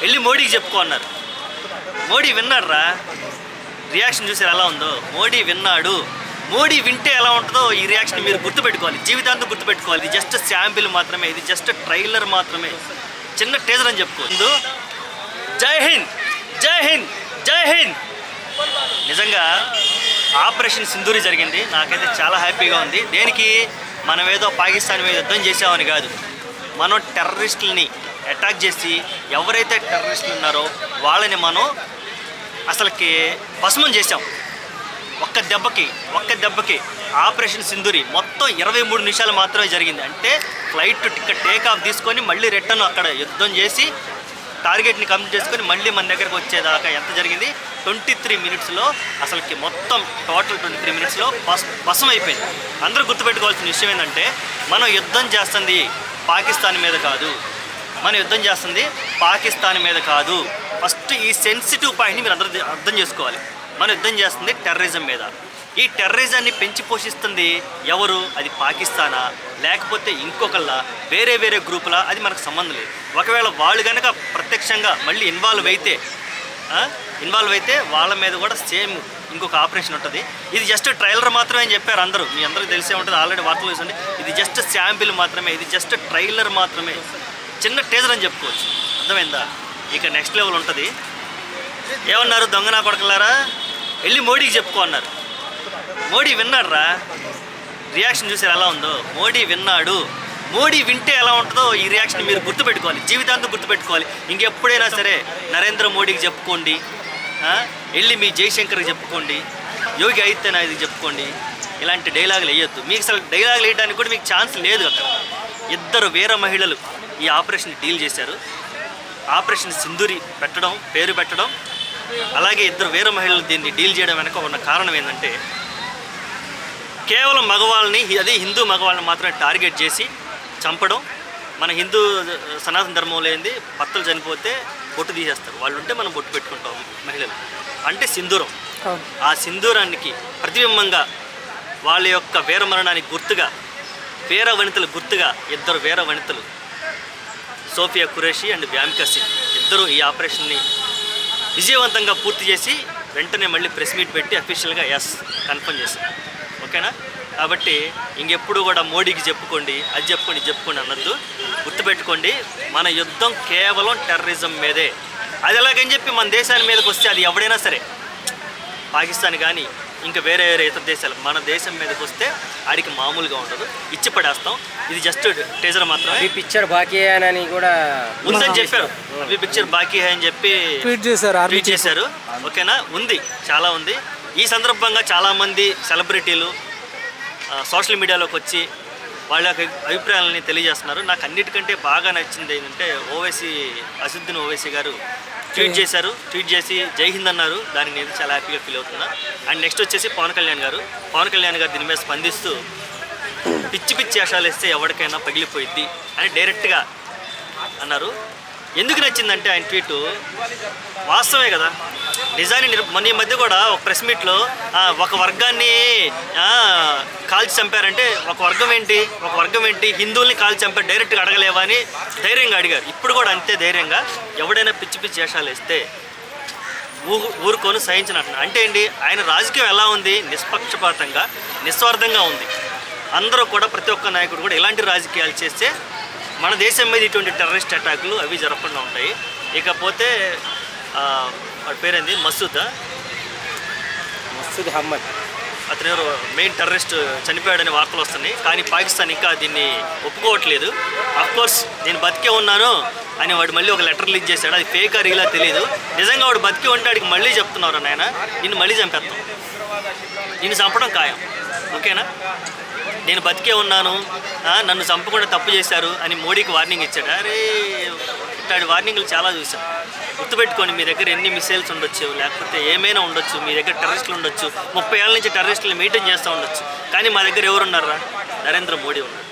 వెళ్ళి మోడీకి చెప్పుకో అన్నారు. మోడీ విన్నాడురా? రియాక్షన్ చూసారు? ఎలా ఉందో? మోడీ విన్నాడు. మోడీ వింటే ఎలా ఉంటుందో ఈ రియాక్షన్ మీరు గుర్తుపెట్టుకోవాలి. జీవితాంతం గుర్తుపెట్టుకోవాలి. ఇది జస్ట్ శాంపిల్ మాత్రమే ఇది జస్ట్ ట్రైలర్ మాత్రమే. చిన్న టేజర్ అని చెప్పుకో. జై హింద్ జై హింద్ జై హింద్. నిజంగా ఆపరేషన్ సింధూరి జరిగింది. నాకైతే చాలా హ్యాపీగా ఉంది. దేనికి? మనం ఏదో పాకిస్తాన్ మీద యుద్ధం చేసామని కాదు. మనం టెర్రరిస్టులని అటాక్ చేసి ఎవరైతే టెర్రరిస్టులు ఉన్నారో వాళ్ళని మనం అసలుకి భస్మం చేసాం ఒక్క దెబ్బకి ఒక్క దెబ్బకి ఆపరేషన్ సింధూరి మొత్తం ఇరవై మూడు నిమిషాలు మాత్రమే జరిగింది. అంటే ఫ్లైట్ టికెట్ టేక్ ఆఫ్ తీసుకొని మళ్ళీ రిటర్న్ అక్కడ యుద్ధం చేసి టార్గెట్ని కంప్లీట్ చేసుకొని మళ్ళీ మన దగ్గరకు వచ్చేదాకా ఎంత జరిగింది? ట్వంటీ త్రీ మినిట్స్లో అసలుకి మొత్తం టోటల్ ట్వంటీ త్రీ మినిట్స్లో బస్ బసం అయిపోయింది. అందరూ గుర్తుపెట్టుకోవాల్సిన విషయం ఏంటంటే మనం యుద్ధం చేస్తుంది పాకిస్తాన్ మీద కాదు. మనం యుద్ధం చేస్తుంది పాకిస్తాన్ మీద కాదు. ఫస్ట్ ఈ సెన్సిటివ్ పాయింట్ని మీరు అందరూ అర్థం చేసుకోవాలి. మనం యుద్ధం చేస్తుంది టెర్రరిజం మీద. ఈ టెర్రరిజాన్ని పెంచి పోషిస్తుంది ఎవరు? అది పాకిస్తానా? లేకపోతే ఇంకొకళ్ళ? వేరే వేరే గ్రూపులా? అది మనకు సంబంధం లేదు. ఒకవేళ వాళ్ళు కనుక ప్రత్యక్షంగా మళ్ళీ ఇన్వాల్వ్ అయితే ఇన్వాల్వ్ అయితే వాళ్ళ మీద కూడా సేమ్ ఇంకొక ఆపరేషన్ ఉంటుంది. ఇది జస్ట్ ట్రైలర్ మాత్రమే అని చెప్పారు అందరూ. మీ అందరికీ తెలిసే ఉంటుంది ఆల్రెడీ వార్తలు చూసండి ఇది జస్ట్ శాంపిల్ మాత్రమే ఇది జస్ట్ ట్రైలర్ మాత్రమే. చిన్న టేజర్ అని చెప్పుకోవచ్చు. అర్థమైందా? ఇక నెక్స్ట్ లెవెల్ ఉంటుంది. ఏమన్నారు దొంగ నా కొడకలారా? వెళ్ళి మోడీకి చెప్పుకో అన్నారు. మోడీ విన్నాడరా? రియాక్షన్ చూసారు ఎలా ఉందో? మోడీ విన్నాడు. మోడీ వింటే ఎలా ఉంటుందో ఈ రియాక్షన్ మీరు గుర్తుపెట్టుకోవాలి. జీవితాంతం గుర్తుపెట్టుకోవాలి. ఇంకెప్పుడైనా సరే నరేంద్ర మోడీకి చెప్పుకోండి. వెళ్ళి మీ జయశంకర్కి చెప్పుకోండి యోగి ఆదిత్యనాథ్కి చెప్పుకోండి ఇలాంటి డైలాగులు వేయొద్దు. మీకు అసలు డైలాగులు వేయడానికి కూడా మీకు ఛాన్స్ లేదు అక్కడ. ఇద్దరు వీర మహిళలు ఈ ఆపరేషన్ డీల్ చేశారు. ఆపరేషన్ సింధూరి పెట్టడం పేరు పెట్టడం అలాగే ఇద్దరు వీర మహిళలు దీన్ని డీల్ చేయడం వెనక ఉన్న కారణం ఏంటంటే కేవలం మగవాళ్ళని అదే హిందూ మగవాళ్ళని మాత్రమే టార్గెట్ చేసి చంపడం. మన హిందూ సనాతన ధర్మంలో ఏంది? భర్తలు చనిపోతే బొట్టు తీసేస్తారు. వాళ్ళు ఉంటే మనం బొట్టు పెట్టుకుంటాం మహిళలు. అంటే సింధూరం. ఆ సింధూరానికి ప్రతిబింబంగా వాళ్ళ యొక్క వీరమరణానికి గుర్తుగా వీర వనితలు గుర్తుగా ఇద్దరు వీర వనితలు సోఫియా కురేషి అండ్ వ్యామికా సింగ్. ఇద్దరు ఈ ఆపరేషన్ని విజయవంతంగా పూర్తి చేసి వెంటనే మళ్ళీ ప్రెస్ మీట్ పెట్టి అఫీషియల్గా ఎస్ కన్ఫర్మ్ చేశారు. ఓకేనా? కాబట్టి ఇంకెప్పుడు కూడా మోడీకి చెప్పుకోండి అది చెప్పుకోండి చెప్పుకోండి అన్నద్దు గుర్తుపెట్టుకోండి మన యుద్ధం కేవలం టెర్రరిజం మీదే. అది ఎలాగని చెప్పి మన దేశాల మీదకి వస్తే అది ఎవడైనా సరే. పాకిస్తాన్ కానీ ఇంకా వేరే వేరే ఇతర దేశాలు మన దేశం మీదకి వస్తే ఆడికి మామూలుగా ఉండదు. ఇచ్చి పడేస్తాం. ఇది జస్ట్ టేజర్ మాత్రమే. ఈ పిక్చర్ బాకీ అని కూడా ఉందని చెప్పారు. అవి పిక్చర్ బాకీ హై అని చెప్పి ట్వీట్ చేశారు ట్వీట్ చేశారు. ఓకేనా? ఉంది. చాలా ఉంది. ఈ సందర్భంగా చాలామంది సెలబ్రిటీలు సోషల్ మీడియాలోకి వచ్చి వాళ్ళ యొక్క అభిప్రాయాలని తెలియజేస్తున్నారు. నాకు అన్నిటికంటే బాగా నచ్చింది ఏంటంటే ఓవైసీ అసిద్దీన్ ఓవైసీ గారు ట్వీట్ చేశారు. ట్వీట్ చేసి జై హింద్ అన్నారు. దానికి నేను చాలా హ్యాపీగా ఫీల్ అవుతున్నా. అండ్ నెక్స్ట్ వచ్చేసి పవన్ కళ్యాణ్ గారు. పవన్ కళ్యాణ్ గారు దీని మీద స్పందిస్తూ పిచ్చి పిచ్చి వేషాలు వేస్తే ఎవరికైనా పగిలిపోయిద్ది అని డైరెక్ట్గా అన్నారు. ఎందుకు నచ్చిందంటే ఆయన ట్వీట్ వాస్తవమే కదా. నిజాన్ని మన మొన్న ఈ మధ్య కూడా ఒక ప్రెస్ మీట్లో ఒక వర్గాన్ని కాల్చి చంపారంటే ఒక వర్గం ఏంటి ఒక వర్గం ఏంటి హిందువుల్ని కాల్చి చంపారు డైరెక్ట్గా అడగలేవా అని ధైర్యంగా అడిగారు. ఇప్పుడు కూడా అంతే ధైర్యంగా ఎవడైనా పిచ్చి పిచ్చి వేషాలు వేస్తే ఊ ఊరుకొని సహించినట్టు అంటే ఏంటి ఆయన రాజకీయం ఎలా ఉంది? నిష్పక్షపాతంగా నిస్వార్థంగా ఉంది. అందరూ కూడా ప్రతి ఒక్క నాయకుడు కూడా ఇలాంటి రాజకీయాలు చేస్తే మన దేశం మీద ఇటువంటి టెర్రరిస్ట్ అటాకులు అవి జరగకుండా ఉంటాయి. ఇకపోతే వాడి పేరేంది? మసూద్? మసూద్ అహ్మద్ అతను ఎవరు? మెయిన్ టెర్రరిస్ట్ చనిపోయాడనే వార్తలు వస్తున్నాయి. కానీ పాకిస్తాన్ ఇంకా దీన్ని ఒప్పుకోవట్లేదు. కోర్స్ నేను బతికే ఉన్నాను అని వాడు మళ్ళీ ఒక లెటర్ లీక్ చేశాడు. అది ఫేక్ రీలా తెలియదు నిజంగా వాడు బతికి ఉంటే వాడికి మళ్ళీ చెప్తున్నారు నాయన. నిన్ను మళ్ళీ చంపేస్తాం. నిన్ను చంపడం ఖాయం. ఓకేనా? నేను బతికే ఉన్నాను. నన్ను చంపకుండా తప్పు చేశారు అని మోడీకి వార్నింగ్ ఇచ్చాడు. అరే ఇట్లాంటి వార్నింగ్లు చాలా చూసాం గుర్తుపెట్టుకోండి మీ దగ్గర ఎన్ని మిసైల్స్ ఉండొచ్చు లేకపోతే ఏమైనా ఉండొచ్చు మీ దగ్గర టెర్రరిస్టులు ఉండొచ్చు ముప్పై ఏళ్ళ నుంచి టెర్రరిస్టులు మెయింటైన్ చేస్తూ ఉండొచ్చు. కానీ మా దగ్గర ఎవరున్నారా నరేంద్ర మోడీ ఉన్నారు.